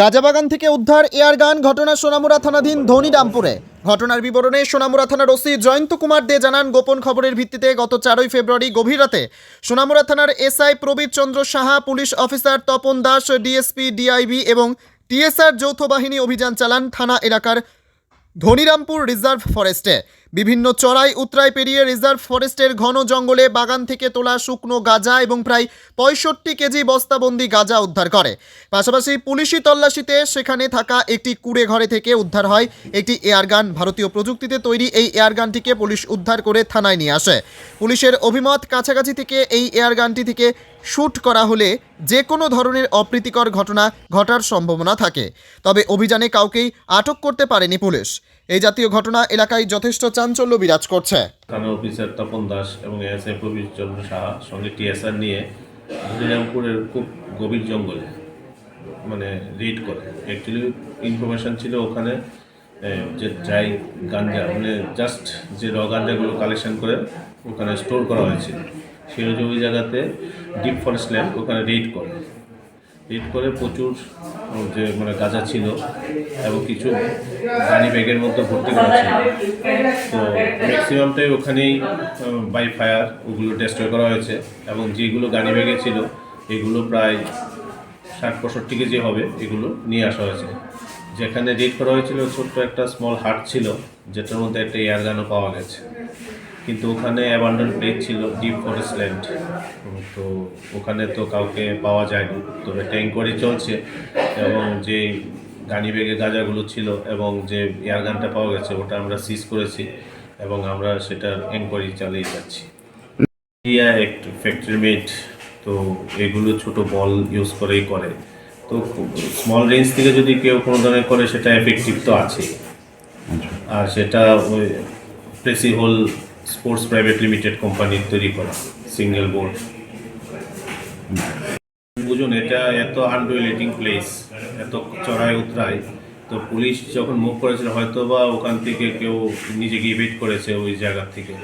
গাজাবাগান থেকে উদ্ধার এয়ারগান ঘটনা সোনামুরা থানাধীন ধনীরামপুরে ঘটনার বিবরণে সোনামুরা থানার ওসি জয়ন্ত কুমার দে জানান, গোপন খবরের ভিত্তিতে গত চারই ফেব্রুয়ারি গভীর রাতে সোনামুড়া থানার SI Prabir Chandra Saha, police officer Tapan Das, DSP, DIB এবং টিএসআর যৌথ বাহিনী অভিযান চালান থানা এলাকার ধনিরামপুর রিজার্ভ ফরেস্টে। বিভিন্ন চড়াই উতরাই পেরিয়ে রিজার্ভ ফরেস্টের ঘন জঙ্গলে বাগান থেকে তোলা শুকনো গাঁজা এবং প্রায় পঁয়ষট্টি কেজি বস্তাবন্দি গাঁজা উদ্ধার করে। পাশাপাশি পুলিশি তল্লাশিতে সেখানে থাকা একটি কুড়ে ঘরে থেকে উদ্ধার হয় একটি এয়ারগান ভারতীয় প্রযুক্তিতে তৈরি এই এয়ারগানটিকে পুলিশ উদ্ধার করে থানায় নিয়ে আসে। পুলিশের অভিমত কাছাকাছি থেকে এই এয়ারগানটি থেকে শ্যুট করা হলে যে কোনো ধরনের অপ্রীতিকর ঘটনা ঘটার সম্ভাবনা থাকে। তবে অভিযানে কাউকেই আটক করতে পারেনি পুলিশ। এই জাতীয় ঘটনা এলাকায় যথেষ্ট চাঞ্চল্য বিরাজ করছে। থানা অফিসার তপন দাস এবং এসআই প্রবীর চন্দ্র সাহা সঙ্গে টিএসআর নিয়ে হরিরামপুরের খুব গভীর জঙ্গলে মানে রেড করে। অ্যাকচুয়ালি ইনফরমেশন ছিল ওখানে। যে ড্রাই গাঞ্জা মানে জাস্ট যে র গাঞ্জাগুলো কালেকশন করে ওখানে স্টোর করা হয়েছে। সেই ওই জায়গাতে ডিপ ফরেস্ট ল্যান্ড ওখানে রেড করে। রেড করে প্রচুর যে মানে গাঁজা ছিল এবং কিছু গাড়ি ব্যাগের মধ্যে ভর্তি করা ছিল। তো ম্যাক্সিমামটাই ওখানেই বাই ফায়ার ওগুলো ডেস্ট্রয় করা হয়েছে এবং যেগুলো গাড়ি ব্যাগে ছিল, এগুলো প্রায় ষাট, পঁয়ষট্টি কেজি হবে, এগুলো নিয়ে আসা হয়েছে। যেখানে রেড করা হয়েছিল, ছোট্ট একটা স্মল হাট ছিল, যেটার মধ্যে একটা এয়ারগানও পাওয়া গেছে। কিন্তু ওখানে অ্যাবান্ডন প্লেস ছিল ডিপ ফরেস্ট ল্যান্ড তো ওখানে তো কাউকে পাওয়া যায়নি। তবে এনকোয়ারি চলছে, এবং যে গানি ব্যাগে গাঁজাগুলো ছিল এবং যে এয়ারগানটা পাওয়া গেছে, ওটা আমরা সিজ করেছি এবং আমরা সেটার এনকোয়ারি চালিয়ে যাচ্ছি। ইয়া ফ্যাক্টরি মেড তো এগুলো ছোট বল ইউজ করেই করে। তো স্মল রেঞ্জ থেকে যদি কেউ কোনো ধরনের করে সেটা এফেক্টিভ তো আছেই। আর সেটা ওই Precihole sports private limited কোম্পানির তৈরি করা সিঙ্গেল বোর্ড বুঝুন এটা এত আনডুয়েলেটিং প্লেস এত চড়াই উতরায় তো পুলিশ যখন মুভ করেছিল হয়তো বা ওখান থেকে কেউ নিজেকে ইভেট করেছে ওই জায়গা থেকে।